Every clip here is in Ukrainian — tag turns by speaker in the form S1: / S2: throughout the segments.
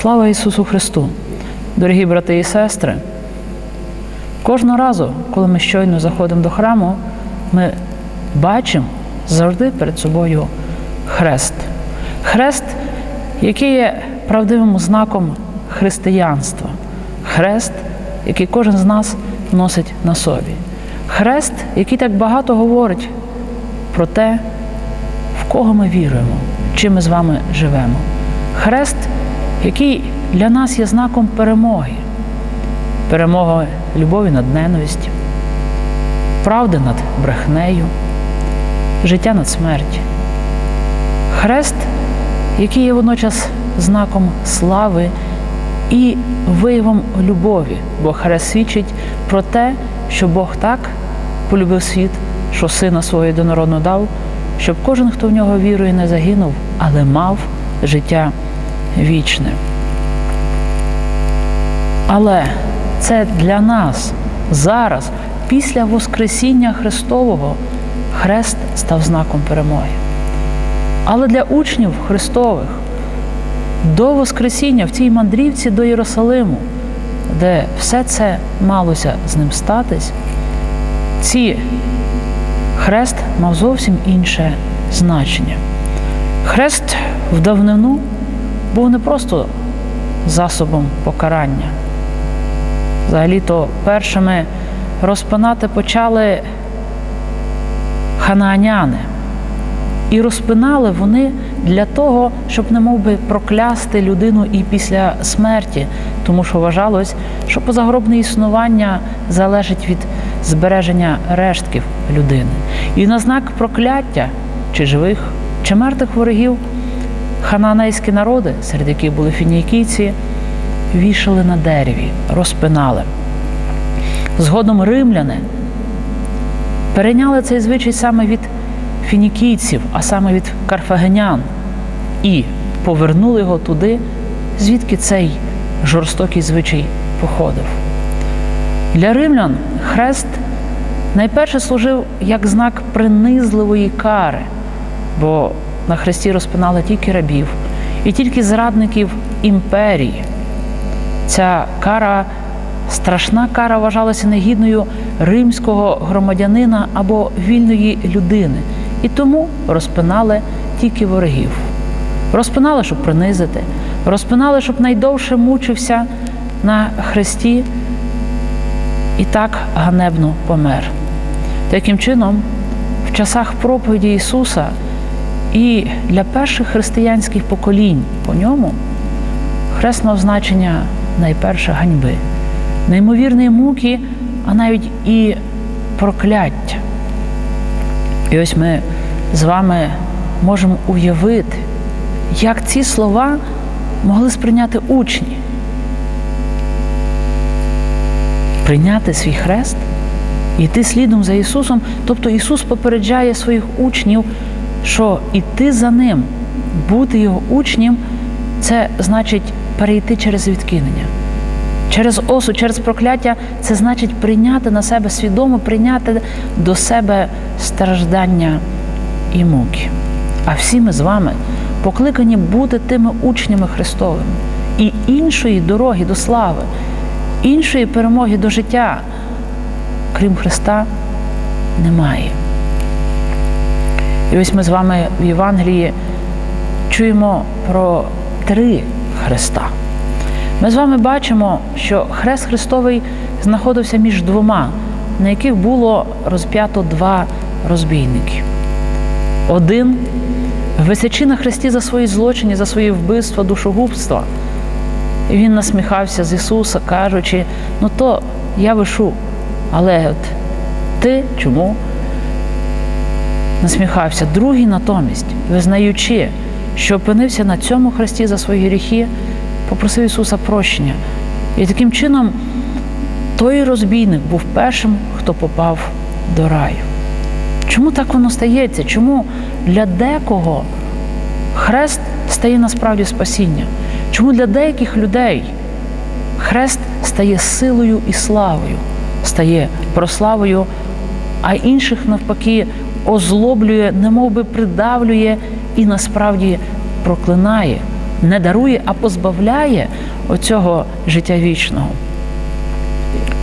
S1: Слава Ісусу Христу! Дорогі брати і сестри! Кожного разу, коли ми щойно заходимо до храму, ми бачимо завжди перед собою хрест. Хрест, який є правдивим знаком християнства. Хрест, який кожен з нас носить на собі. Хрест, який так багато говорить про те, в кого ми віруємо, чим ми з вами живемо. Хрест, який для нас є знаком перемоги, перемоги любові над ненавистю, правди над брехнею, життя над смертю. Хрест, який є водночас знаком слави і виявом любові, бо хрест свідчить про те, що Бог так полюбив світ, що сина свого єдинородного дав, щоб кожен, хто в нього вірує, не загинув, але мав життя вічне. Але це для нас зараз, після Воскресіння Христового, хрест став знаком перемоги. Але для учнів Христових до Воскресіння в цій мандрівці до Єрусалиму, де все це малося з ним статись, ці хрест мав зовсім інше значення. Хрест в давнину був не просто засобом покарання. Взагалі-то першими розпинати почали ханааняни. І розпинали вони для того, щоб не мов би проклясти людину і після смерті, тому що вважалось, що позагробне існування залежить від збереження рештків людини. І на знак прокляття чи живих, чи мертвих ворогів хананейські народи, серед яких були фінікійці, вішали на дереві, розпинали. Згодом римляни перейняли цей звичай саме від фінікійців, а саме від карфагенян, і повернули його туди, звідки цей жорстокий звичай походив. Для римлян хрест найперше служив як знак принизливої кари, бо на хресті розпинали тільки рабів і тільки зрадників імперії. Ця кара, страшна кара вважалася негідною римського громадянина або вільної людини, і тому розпинали тільки ворогів. Розпинали, щоб принизити, розпинали, щоб найдовше мучився на хресті і так ганебно помер. Таким чином, в часах проповіді Ісуса і для перших християнських поколінь по ньому хрест мав значення найперше ганьби, неймовірної муки, а навіть і прокляття. І ось ми з вами можемо уявити, як ці слова могли сприйняти учні. Прийняти свій хрест йти слідом за Ісусом. Тобто Ісус попереджає своїх учнів, що йти за Ним, бути Його учнем, це значить перейти через відкинення. Через осуд, через прокляття це значить прийняти на себе свідомо, прийняти до себе страждання і муки. А всі ми з вами покликані бути тими учнями Христовими і іншої дороги до слави, іншої перемоги до життя, крім Христа, немає. І ось ми з вами в Євангелії чуємо про три Христа. Ми з вами бачимо, що Хрест Христовий знаходився між двома, на яких було розп'ято два розбійники. Один висячи на хресті за свої злочини, за свої вбивства, душогубства. І він насміхався з Ісуса, кажучи, ну то я вишу, але от ти чому? Насміхався. Другий натомість, визнаючи, що опинився на цьому хресті за свої гріхи, попросив Ісуса прощення. І таким чином той розбійник був першим, хто попав до раю. Чому так воно стається? Чому для декого хрест стає насправді спасіння? Чому для деяких людей хрест стає силою і славою, стає прославою, а інших навпаки озлоблює, немов би придавлює і насправді проклинає, не дарує, а позбавляє оцього життя вічного.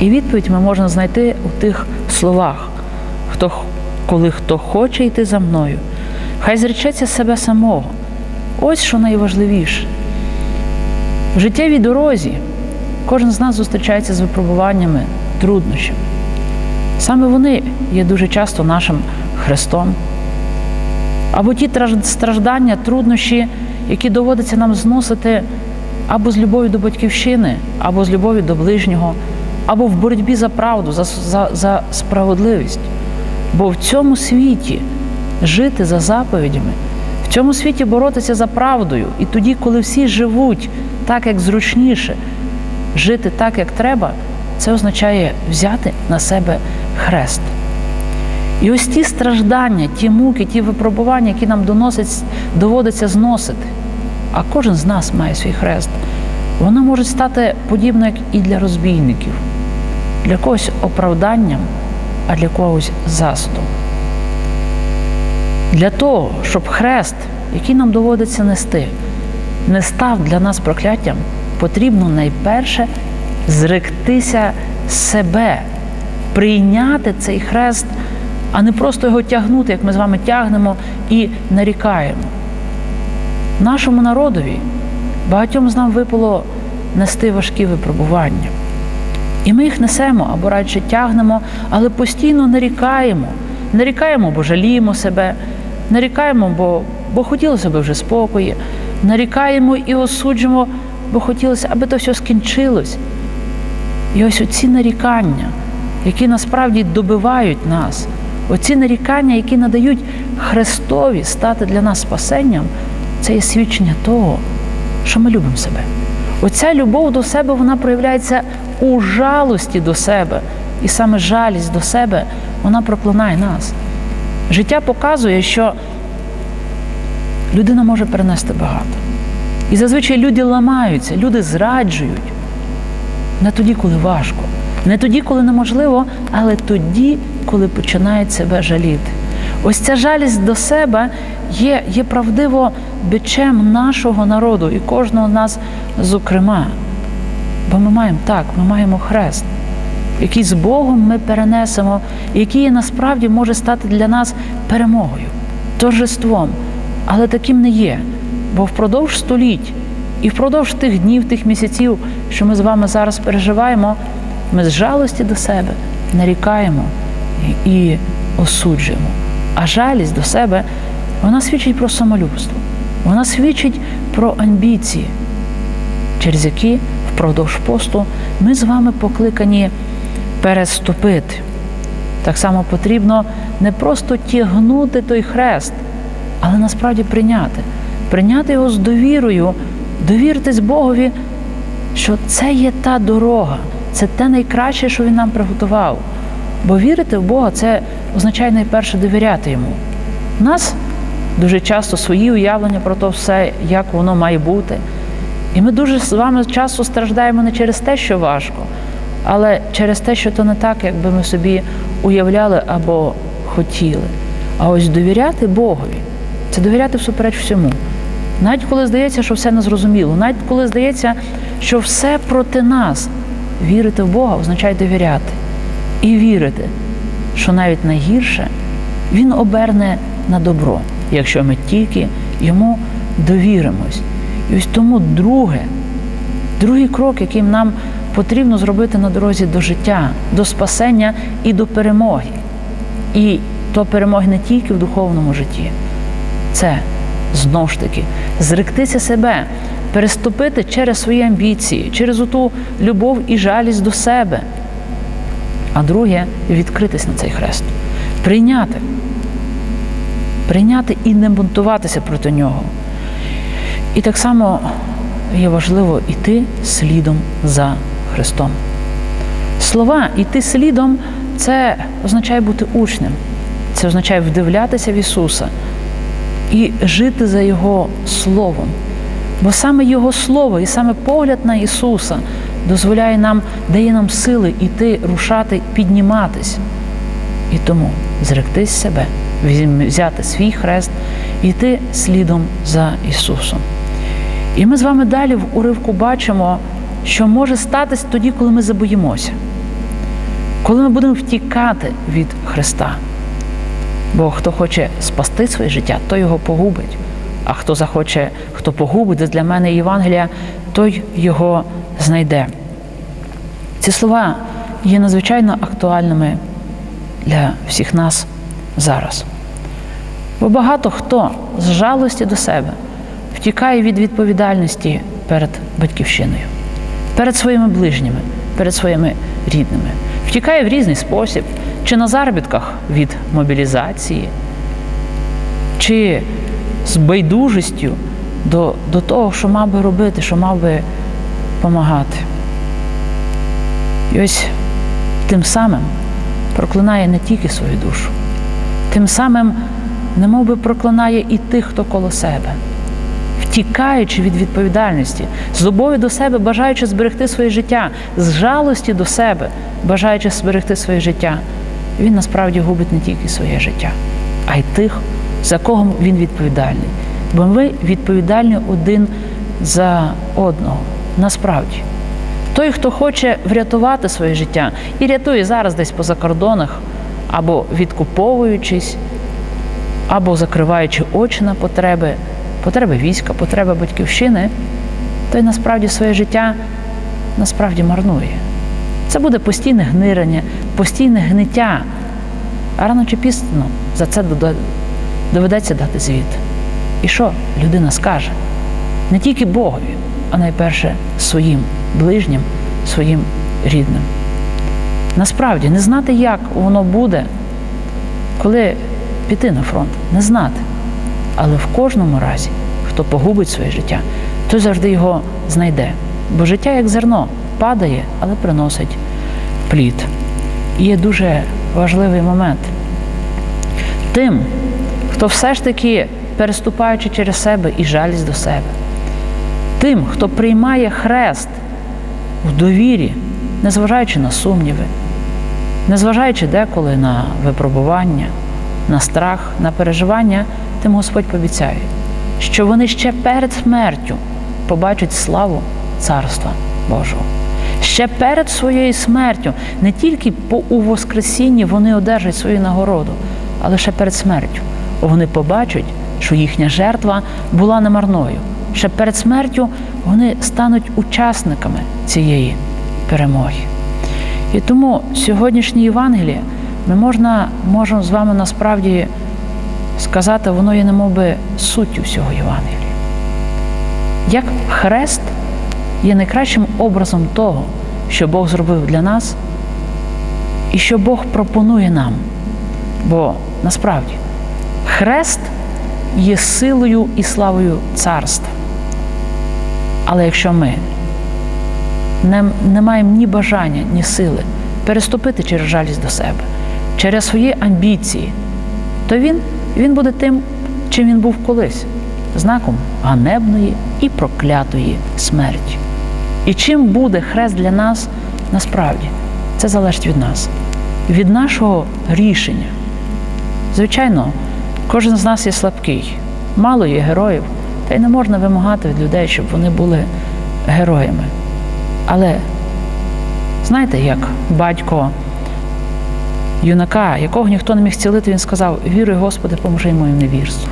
S1: І відповідь ми можемо знайти у тих словах, хто, коли хто хоче йти за мною, хай зречеться себе самого. Ось що найважливіше. В життєвій дорозі кожен з нас зустрічається з випробуваннями, труднощами. Саме вони є дуже часто нашим Христом. Або ті страждання, труднощі, які доводиться нам зносити або з любові до батьківщини, або з любові до ближнього, або в боротьбі за правду, за, за, за справедливість. Бо в цьому світі жити за заповідями, в цьому світі боротися за правдою, і тоді, коли всі живуть так, як зручніше, жити так, як треба, це означає взяти на себе хрест. І ось ті страждання, ті муки, ті випробування, які нам доносять, доводиться зносити, а кожен з нас має свій хрест, вони можуть стати подібно, як і для розбійників, для когось оправданням, а для когось застом. Для того, щоб хрест, який нам доводиться нести, не став для нас прокляттям, потрібно найперше зректися себе, прийняти цей хрест, а не просто його тягнути, як ми з вами тягнемо і нарікаємо. Нашому народові багатьом з нам випало нести важкі випробування. І ми їх несемо або радше тягнемо, але постійно нарікаємо. Нарікаємо, бо жаліємо себе, нарікаємо, бо, бо хотілося б вже спокої, нарікаємо і осуджуємо, бо хотілося, аби то все скінчилось. І ось оці нарікання, які насправді добивають нас, оці нарікання, які надають Христові стати для нас спасенням, це є свідчення того, що ми любимо себе. Оця любов до себе вона проявляється у жалості до себе. І саме жалість до себе вона проклинає нас. Життя показує, що людина може перенести багато. І зазвичай люди ламаються, люди зраджують. Не тоді, коли важко, не тоді, коли неможливо, але тоді, коли починають себе жаліти. Ось ця жалість до себе є, є правдиво бичем нашого народу і кожного нас, зокрема. Бо ми маємо так, ми маємо хрест, який з Богом ми перенесемо, який насправді може стати для нас перемогою, торжеством. Але таким не є. Бо впродовж століть і впродовж тих днів, тих місяців, що ми з вами зараз переживаємо, ми з жалості до себе нарікаємо і осуджуємо. А жалість до себе вона свідчить про самолюбство, вона свідчить про амбіції, через які впродовж посту ми з вами покликані переступити. Так само потрібно не просто тягнути той хрест, але насправді прийняти, прийняти його з довірою, довіритись Богові, що це є та дорога, це те найкраще, що Він нам приготував. Бо вірити в Бога це означає найперше довіряти йому. У нас дуже часто свої уявлення про те все, як воно має бути. І ми дуже з вами часто страждаємо не через те, що важко, але через те, що то не так, як би ми собі уявляли або хотіли. А ось довіряти Богові це довіряти всупереч всьому. Навіть коли здається, що все незрозуміло, навіть коли здається, що все проти нас, вірити в Бога означає довіряти. І вірити, що навіть найгірше Він оберне на добро, якщо ми тільки йому довіримось. І ось тому друге, другий крок, яким нам потрібно зробити на дорозі до життя, до спасення і до перемоги. І то перемоги не тільки в духовному житті, це знову ж таки зректися себе, переступити через свої амбіції, через оту любов і жалість до себе. А друге відкритись на цей хрест, прийняти, прийняти і не бунтуватися проти нього. І так само є важливо йти слідом за Христом. Слова йти слідом це означає бути учнем, це означає вдивлятися в Ісуса і жити за Його Словом. Бо саме Його Слово і саме погляд на Ісуса дозволяє нам, дає нам сили йти, рушати, підніматись. І тому зректись себе, взяти свій хрест і йти слідом за Ісусом. І ми з вами далі в уривку бачимо, що може статись тоді, коли ми забоїмося, коли ми будемо втікати від Христа. Бо хто хоче спасти своє життя, той його погубить. А хто захоче, хто погубить для мене Євангелія, той його знайде. Ці слова є надзвичайно актуальними для всіх нас зараз. Бо багато хто з жалості до себе втікає від відповідальності перед батьківщиною, перед своїми ближніми, перед своїми рідними, втікає в різний спосіб, чи на заробітках від мобілізації, чи з байдужістю до, до того, що мав би робити, що мав би допомагати. І ось тим самим проклинає не тільки свою душу, тим самим немов би проклинає і тих, хто коло себе, втікаючи від відповідальності, з любові до себе, бажаючи зберегти своє життя, з жалості до себе, бажаючи зберегти своє життя, він насправді губить не тільки своє життя, а й тих, за кого він відповідальний. Бо ми відповідальні один за одного. Насправді. Той, хто хоче врятувати своє життя і рятує зараз десь по закордонах, або відкуповуючись, або закриваючи очі на потреби, потреби війська, потреби батьківщини, той насправді своє життя насправді марнує. Це буде постійне гнирення, постійне гниття. А рано чи пізно за це доведеться дати звіт. І що людина скаже? Не тільки Богові, а найперше своїм ближнім, своїм рідним. Насправді, не знати, як воно буде, коли піти на фронт, не знати. Але в кожному разі, хто погубить своє життя, той завжди його знайде. Бо життя, як зерно, падає, але приносить плід. І є дуже важливий момент. Тим, хто все ж таки, переступаючи через себе і жалість до себе, тим, хто приймає хрест в довірі, незважаючи на сумніви, незважаючи деколи на випробування, на страх, на переживання, тим Господь пообіцяє, що вони ще перед смертю побачать славу Царства Божого. Ще перед своєю смертю, не тільки по у Воскресінні вони одержать свою нагороду, але ще перед смертю вони побачать, що їхня жертва була немарною. Ще перед смертю вони стануть учасниками цієї перемоги. І тому сьогоднішнє Євангеліє ми можна, можемо з вами насправді сказати, воно є немов би суттю всього Євангелія. Як хрест є найкращим образом того, що Бог зробив для нас, і що Бог пропонує нам. Бо насправді хрест є силою і славою царства. Але якщо ми не, не маємо ні бажання, ні сили переступити через жалість до себе, через свої амбіції, то він, він буде тим, чим він був колись знаком ганебної і проклятої смерті. І чим буде хрест для нас насправді? Це залежить від нас, від нашого рішення. Звичайно, кожен з нас є слабкий, мало є героїв, та й не можна вимагати від людей, щоб вони були героями. Але знаєте, як батько юнака, якого ніхто не міг зцілити, він сказав: Віруй, Господи, поможи моїм невірству.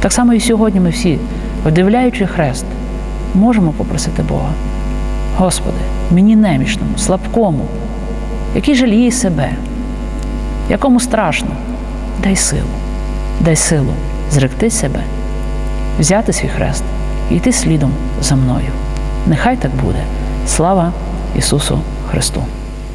S1: Так само і сьогодні ми всі, вдивляючи хрест, можемо попросити Бога. Господи, мені немічному, слабкому, який жаліє себе, якому страшно, дай силу, дай силу зректи себе, взяти свій хрест і йти слідом за мною. Нехай так буде. Слава Ісусу Христу!